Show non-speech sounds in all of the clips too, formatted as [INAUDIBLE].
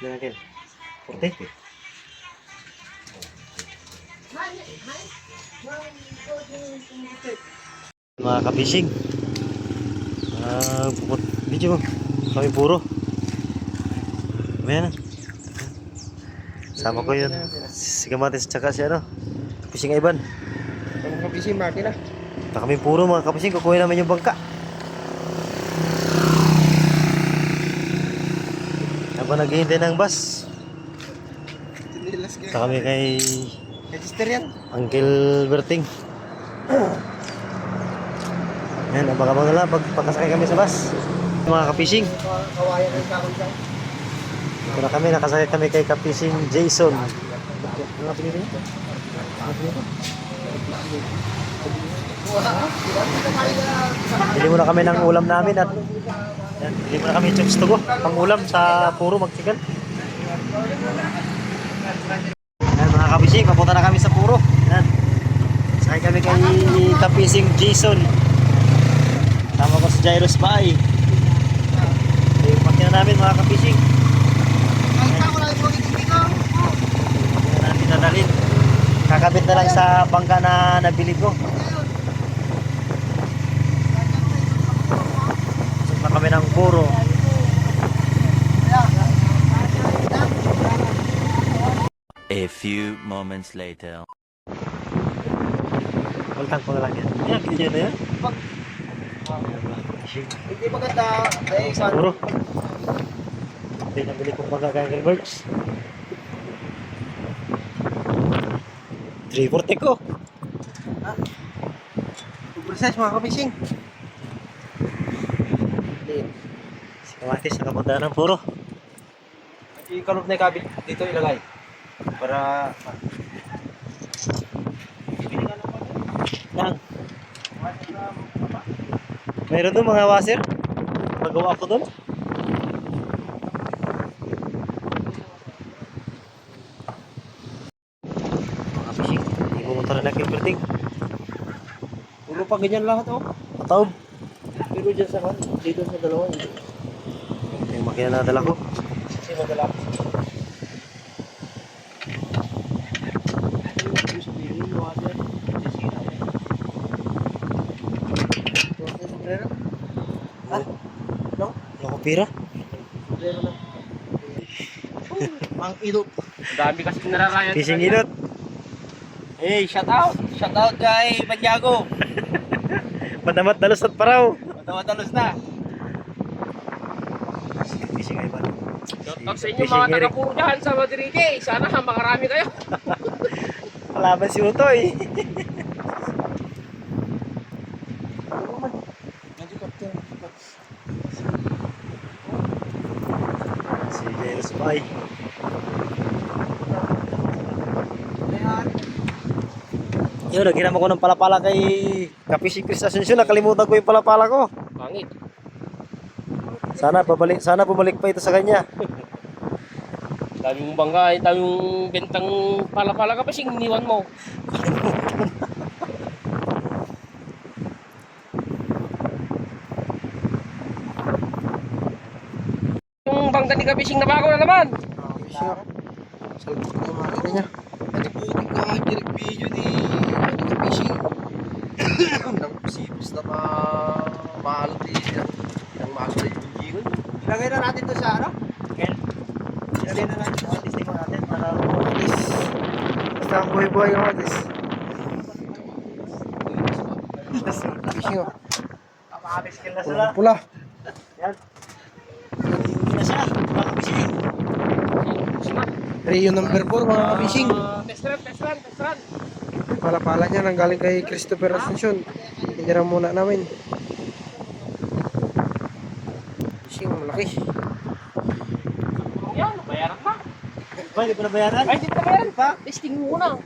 Yan natin. 40. Mga kabising. Ah, puput video kami puro. Ayan. Sama ko yun. Si Kamatis tsaka si ano. Fishing Ivan. Ang kabisi makina. Ito kami puro mga kapasing, kukuhin namin yung bangka. Habang naghihintay ng bus, ito kami kay Register yan. Uncle Berting. Yan, abang-abang na lang pag pagkasakay kami sa bus. Mga kapising, Kawayan ng kakon dyan. ito na kami, nakasakay kami kay kapising Jason. Ano nga pinili niya? Ano? Bili muna kami ng ulam namin at yan, bili muna kami chips to go. Pang ulam sa puro magsigal. Yan mga kabising, papunta na kami sa puro. Yan. Sakay kami kay kapising Jason. Tama ko si Jairus Baay. Yung makina namin mga. Hindi nadalhin. Kakabit na lang sa bangka na nabili ko. Na kami ng puro. A few moments later. Waltang ko na lang yan. Yan, video na yan. Hindi maganda. Ay, sa Puro. Hindi nabili kong bangka kay Gilberts. 340 ko. process mga kabising. Si Kamatis nakapunta ng puro. Ikalog na yung kabit dito ilagay. Para Yan. Meron doon mga washer. Magawa ko doon. Mga fishing. Hindi motor na kay Berting. ulo pa ganyan lahat oh. Mataob. Pero dyan sa kan, dito sa dalawa. hindi. Yung makina na dala ko. Wala ko pira. Ang idot. Dami kasi nararayan. Fishing inot. Hey, shout out! Shout out kay Banyago! Madamat dalos at paraw. Matawa-talos na. Fishing ay ba? Shoutout sa inyo mga taga-puro dyan sa Madride. Sana makarami kayo. [LAUGHS] Kalaban si Utoy. Si Jairus Bay. Yun, naghinam ako ng palapala kay Kapising Chris Asensio. Nakalimutan ko yung palapala ko. Pangit. Sana pabalik, sana bumalik pa ito sa kanya. [LAUGHS] Dami mong bangga, eh, dami mong bentang pala-pala ka pa sing iniwan mo. Yung bangga ni Kabising na bago na naman. Siya. Salpok na yung makina niya. Pati putik ka nga direct video ni ano ka fishing. Nang sipos na ma maalot eh. Nang maalot eh yung. Ilagay na natin to sa ano? Ilagay na natin ang testing mo natin para Basta ang buhay-buhay yung artist. Fishing oh. makahabis skill na sila. Pula. Yan. Hindi na. Makabising. Rio number 4 mga. Ah, Test run, test run, test run. Pala-pala niya nang galing kay Christopher Ascension. Tinira muna namin. Fishing malaki. Yan, bayaran na. Ba, hindi ko na bayaran? Ay, hindi pa bayaran pa. Testing mo muna.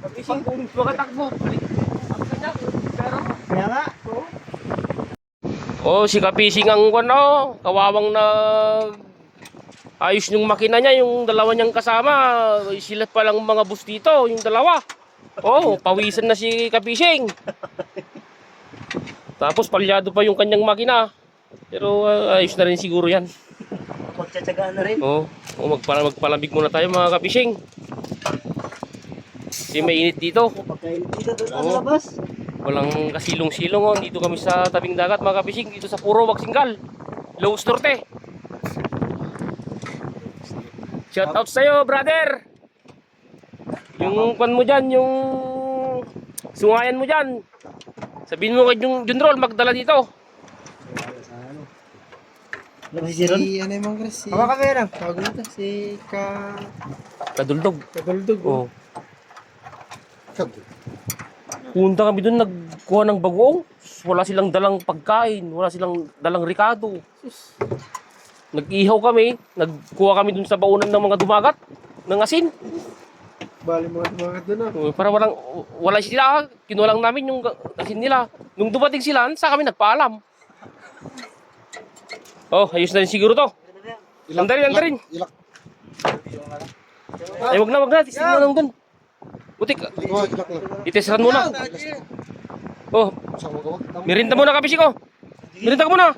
Kabising kung makatakbo. Balik. Ang kanya, pera mo. Kaya nga. Oh, si Kapising ang ano, kawawang na ayos yung makina niya, yung dalawa niyang kasama, sila palang mga bus dito, yung dalawa. Oh, pawisan na si Kapising. Tapos palyado pa yung kanyang makina. Pero ah, ayos na rin siguro yan. Magtsatsagaan na rin. Oh. O magpala magpalamig muna tayo mga kapising. Kasi mainit dito. Pagkain dito doon Oo. sa labas. Walang kasilong-silong oh. Dito kami sa tabing dagat mga kapising. Dito sa Puro Waksinggal. Ilocos Norte. Shout out sa'yo, brother! Yung pan mo dyan, yung sungayan mo dyan. Sabihin mo kay Jun, Junrol, magdala dito. Ano ba si Jiron? Si ano yung mga Chris? Si... Hawa ka meron. Tawag nito, si Ka... Kaduldog. Kaduldog. Oh. Kag... Punta kami doon, nagkuha ng bagoong. Wala silang dalang pagkain, wala silang dalang rikado. Nag-ihaw kami, nagkuha kami doon sa baunan ng mga dumagat, ng asin. Bali mga mga doon ah. Oh, Para walang, wala sila, kinuha lang namin yung asin nila. Nung dumating sila, sa kami nagpaalam. Oh, ayos na rin siguro to. Andarin, andarin. Ilak. Ay, wag na, wag na. Tisin mo lang doon. Butik, lang. itesiran muna. Oh, Saan mo mirinda muna kapishi ko. Mirinda ka muna.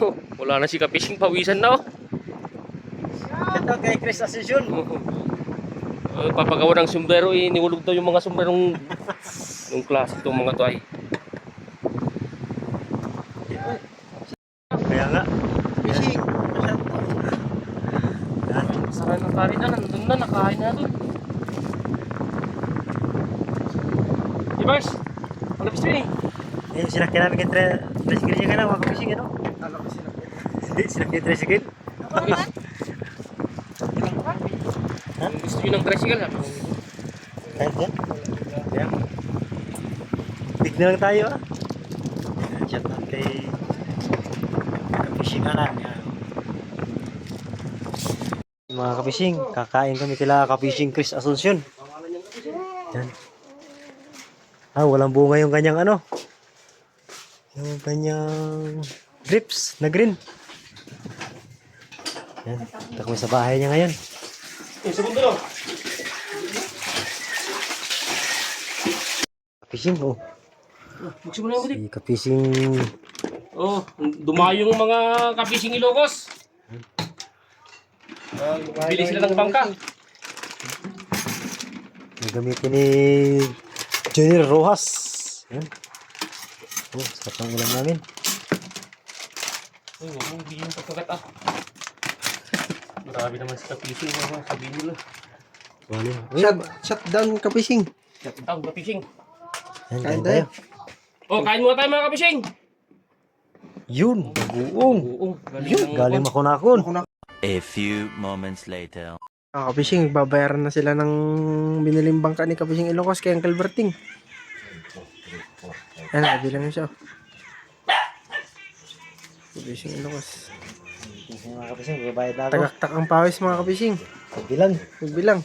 Oh, wala na si Kapishing, pawisan na oh. Ito kay Chris Ascension. Uh, papagawa ng sombrero, eh, niulog daw yung mga sombrerong nung [LAUGHS] klase itong mga to ay. Kaya nga. Fishing. Sara ng kari na, nakain na doon. Ibars, malapis din eh. Yung sinakyan namin kay Tre- Tricycle niya ka na, mga kapishing, ano? Alam ko sila. Hindi, sinakyan Tricycle. Kung gusto nyo ng tricycle, sabi ko, Kahit yan. Yan. Big na lang tayo, ah. Shout out kay kapishing anan. Yan. Mga kapishing, kakain kami kila kapishing Chris Asuncion. Yan. Ah, walang bunga yung kanyang ano. Yung kanyang grips na green. Yan. Ito kami sa bahay niya ngayon. eh. Fishing, oh. Buksin mo. Si kapishing Oh, dumayo yung mga kapishing Ilocos. Bili sila ng bangka. Gagamitin ni Junior Rojas. Yan. Oh, sarap ng ulam namin. Uy, huwag mong yung pagkagat ah. [LAUGHS] Marami naman sa kapishing, mga sabihin nila. Wali. Shut, shut down ka fishing. Tawag kapishing. Yan, Kain tayo. Oh, kain muna tayo mga kapishing. Yun, bagoong. Oo, galing Yun, ng- galing makunakon. A few moments later. Ah, kapishing, babayaran na sila ng biniling bangka ni Kapishing Ilocos kay Uncle Berting. Yan, nabilang na siya. oh. Kapishing Ilocos. Mga kapishing, babayad na ako. Tagaktak ang pawis mga kapishing. Bilang. Magbilang.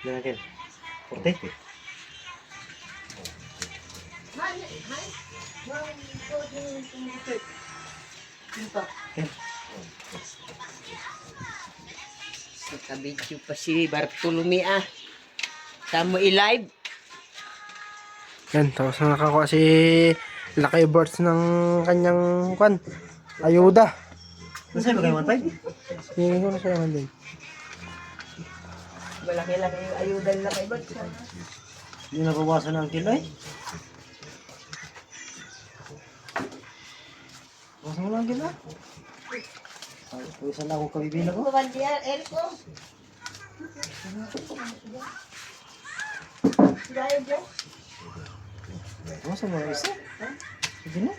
Yan natin. Forte. Nakabidyo pa si Bartolome ah. Tamo i-live. Yan, tapos na nakakuha si Lucky Birds ng kanyang kwan. Ayuda. Nasaan ba kayo 1.5? Hindi ko na siya naman din. Malaki-laki yung ayudan na kay Bart. Hindi nabawasan ng kilo eh. Bawasan mo lang kilo. Ay, Puwisan na ako kabibila ko. Kumandiyan, Erko. Bawasan mo lang isa. Sige na.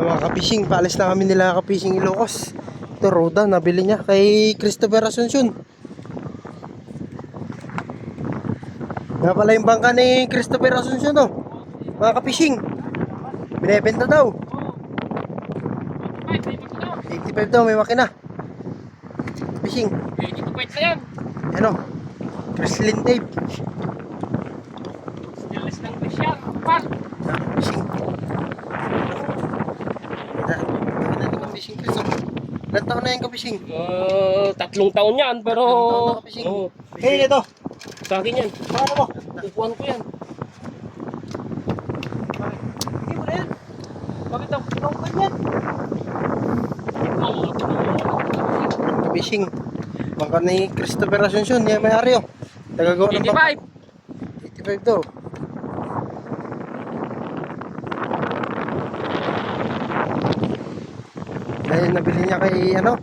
Mga kapishing, paalis na kami nila kapishing Ilocos. Ito, Roda, nabili niya kay Christopher Asuncion. Nga pala yung bangka ni Christopher Asuncion, no? Mga kapishing. Binibenta daw. Ay, may pagkagat. 85 daw, may makina. Fishing. Eh, dito pwede na yan. Ano? Kreslin tape. Stainless ng fish yan. Na yung kapishing, Chris. oh. Ilan taon na yung kapishing? Uh, tatlong taon yan, pero... Tatlong taon na kapishing. Oo. Eh, ito. Sa akin yan. Paano mo? Upuan ko yan. Hindi mo na yan. Bakit daw? Anong ganyan? Fishing. Bangka ni Christopher Asuncion, niya may ari oh. Tagagawa ng bangka. 85. 85 daw. Dahil nabili niya kay ano?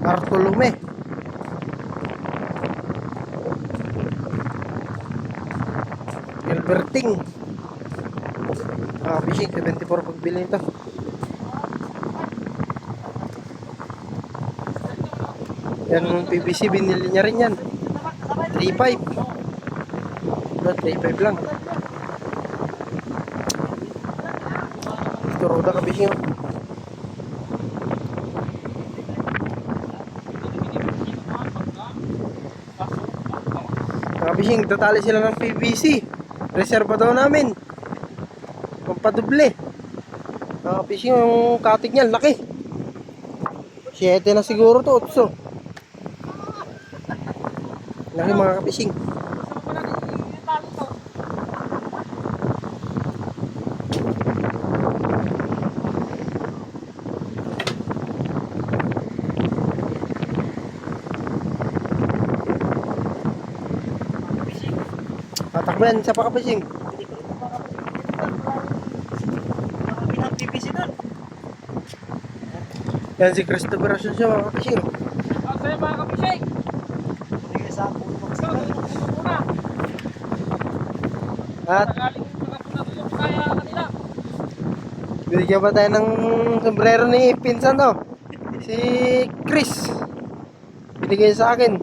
Bartolome. Gilberting. Ah, fishing 74 pagbili nito. Yan yung PVC binili niya rin yan. 3.5. Wala, 3.5 lang. Ito, roda ka fishing. oh. Mga fishing, tatali sila ng PVC. Reserva daw namin. Pampadoble. Mga fishing, yung katig niyan, laki. 7 na siguro to, 8. Laki mga kapising. Tatakbo yan, isa pa kapising. Marami ng PVC doon. Yan si Christopher Asuncion mga kapising. Ang sa'yo mga kapisay. Hindi sa muna. At binigyan pa tayo ng sombrero ni Pinsan to. Si Chris. Binigay sa akin.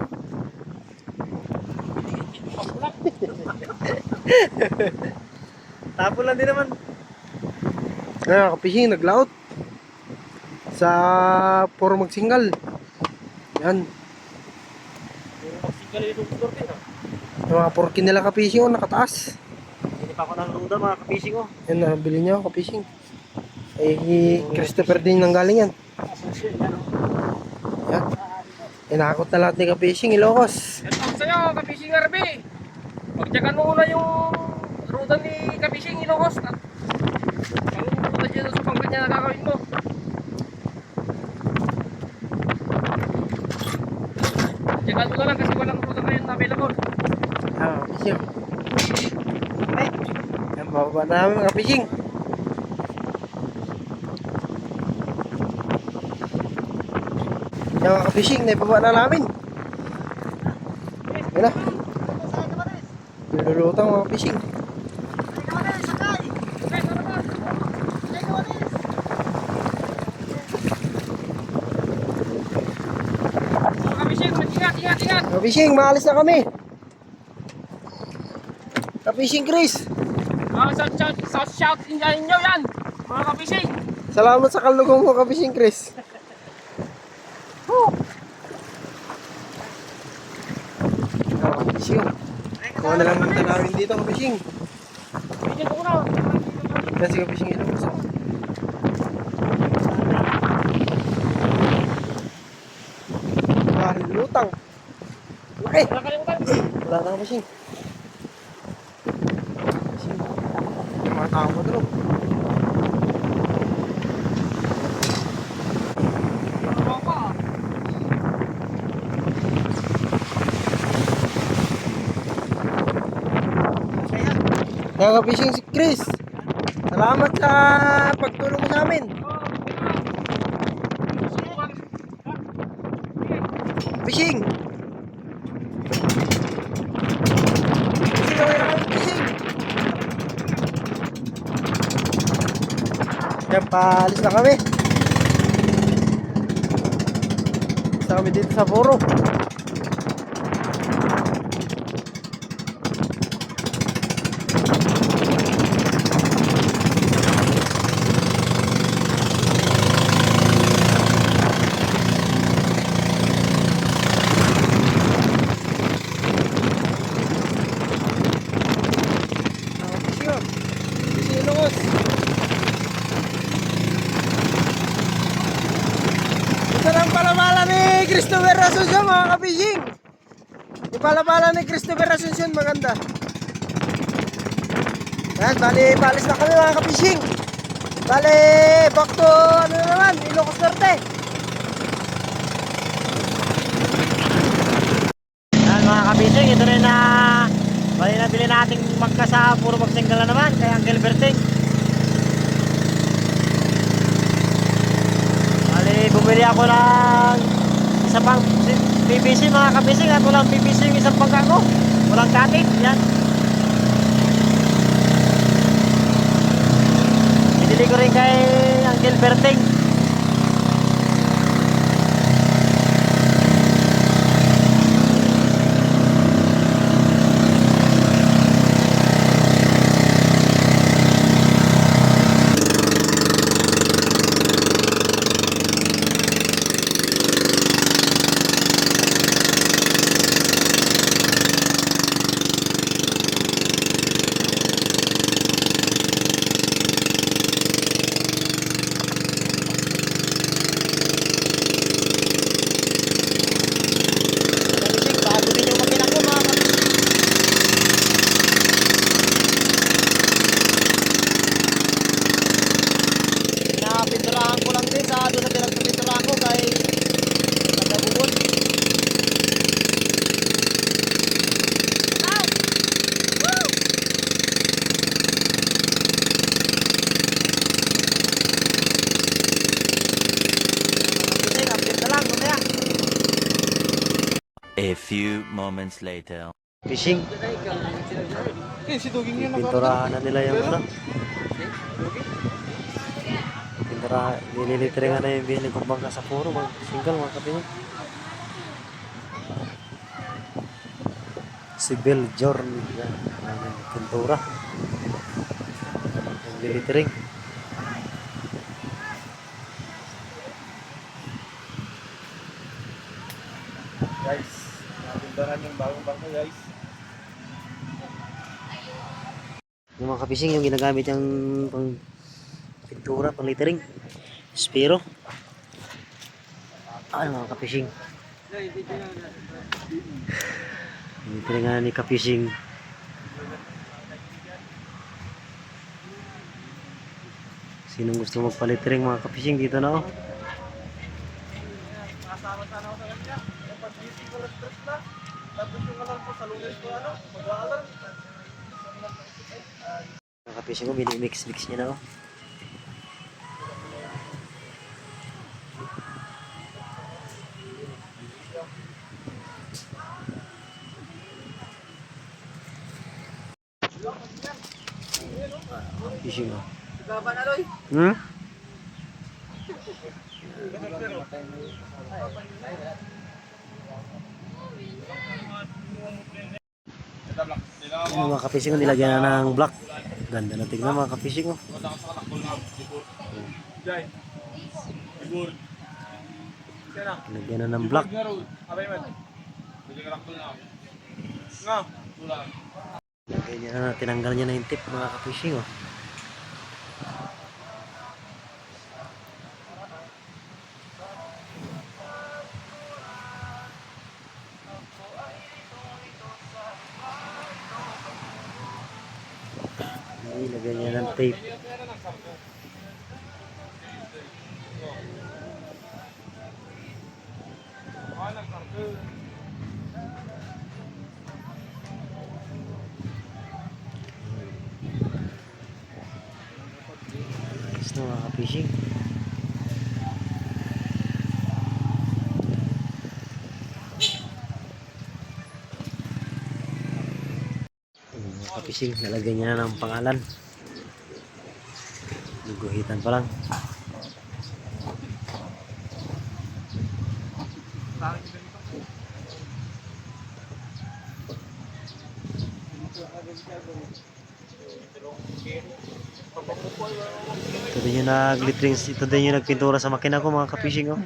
Tapo lang din naman. Kaya kapising, naglaot. Sa puro magsingal. Yan. Puro magsigal yung doktor din ah. Yung mga porkin nila kapising oh, nakataas. Hindi pa ako ng mga kapising ko. Yan, nabili niya ako kapising. Eh, Christopher din nang galing yan. Yan. Inakot na lahat ni kapising, Ilocos. Ang sa'yo, kapising RB. Pagtyakan mo muna yung ruta ni kapising Ilocos. At ang ruta dyan sa pangkat niya na gagawin mo. Mo na lang kasi walang ruta ngayon na available. Ah, kapising. Yan, bababa na namin. Yan mga kapising, naibaba na namin. Yan na. Nilulutang mga kapising. Mga kapising, mag-ingat, Kapising, maalis na kami. Kapising Chris, sa shout, shout inyo yan. Mga kapising. salamat sa kalugong mo Kapising Chris. Kapising. Kuha na lang ng tanawin dito Kapising. Bigyan ko na. Yan si Kapising ito. Ah, lutang. Laki. Wala na. Kapising. Yung mga tao mo doon. Kapising si Chris. Salamat sa pagtulong mo sa amin. Fishing! Yan, paalis na kami. Isa kami dito sa Boro. Fishing! Fishing Ilocos! Ito lang pala mala ni Christopher Rasusa mga kapijing! Yung pala-pala ni Christopher Asuncion, maganda. Yan, bali, palis na kami mga kapishing. Bali, back to, ano na naman, Ilocos Norte. Yan mga kabising, ito rin na bali na bili nating magka sa puro magsingle na naman kay Uncle Berting. Bali, bumili ako ng isa pang PVC mga kabising at walang PVC yung isang pangka ko. Walang katik, yan. Binili ko rin kay Uncle Berting. Kabising, bago din yung makina ko mga kabising. Pinapinturahan ko lang din sa doon sa pinagpinturahan ko kay nagabubot. Kabising, update na lang, mamaya. A few moments later. Fishing. Pinturahan na nila yung ano. Pinturahan, nililitringan na yung binili kong bangka sa puro, mga single mga kapinyo. Si Bill Jorn, pintura. Ang lilitring. Guys, natindaran yung bagong bangka guys. Yung mga kapising, yung ginagamit yung pang pintura, pang littering. Spiro. Ano mga kapising? Littering nga ni kapising. Sinong gusto magpalittering mga kapising dito na oh. Kapising ko, binimix-mix niya na oh. Fishing oh. Hmm? Yung mga kapising ko nilagyan na ng black. Ganda na tingnan mga kapising ko. Nilagyan na ng black. Lagay niya na, tinanggal niya na yung tip mga kapising oh. Nilagay niya ng tape. Ayos na mga fishing. Mga kapising, nalagay niya na ng pangalan. Guguhitan pa lang. Ito din yung nag-littering, ito din yung nagpintura sa makina ko mga kapising oh.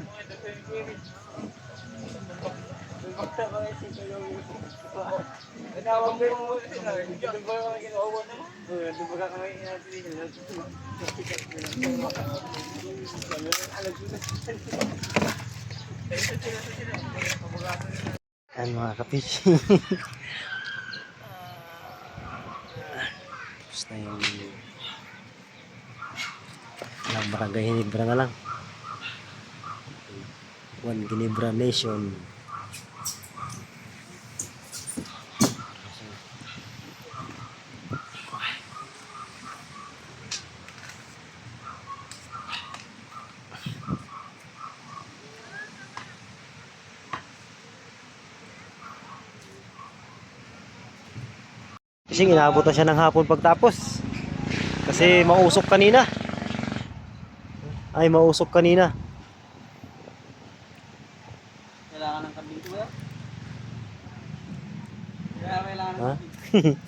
Ayan mga ka-fishing. [LAUGHS] Tapos na yung lang barangay Hinibra na lang. One Ginebra Nation. Kasi inabot na siya ng hapon pagtapos. Kasi mausok kanina. Ay, mausok kanina. Kailangan ng kambing ko ya. Kaya kailangan ng [LAUGHS] kambing.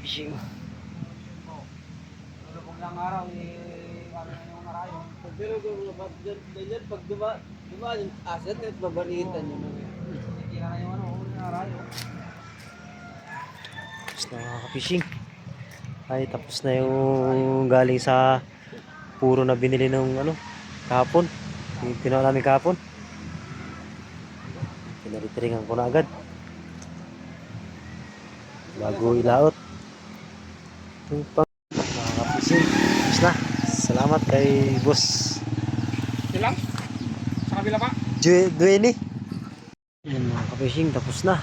Fishing. Lubog lang araw, eh, ano na yung marayo. Pero kung ba't dyan, pag duba, duba yung asset, babalitan na. Hindi na yung ano, yung marayo. Tapos na mga fishing. Ay, tapos na yung galing sa puro na binili ng ano, kahapon. Yung tinawa namin kahapon. Pinaritiringan ko na agad. Bago ilaot. Yung pang mga fishing. Tapos na. Salamat kay boss Yun lang? Sa kabila pa? Due- Dueni. Yan mga ka-fishing, tapos na.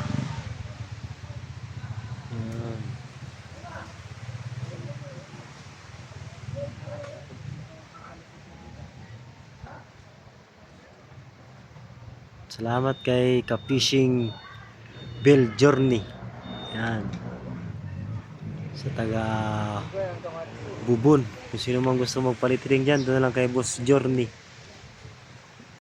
Salamat kay ka-fishing Bill Journey. Yan. Sa taga Bubon. Kung sino man gusto magpalit ring dyan, doon lang kay Boss Journey.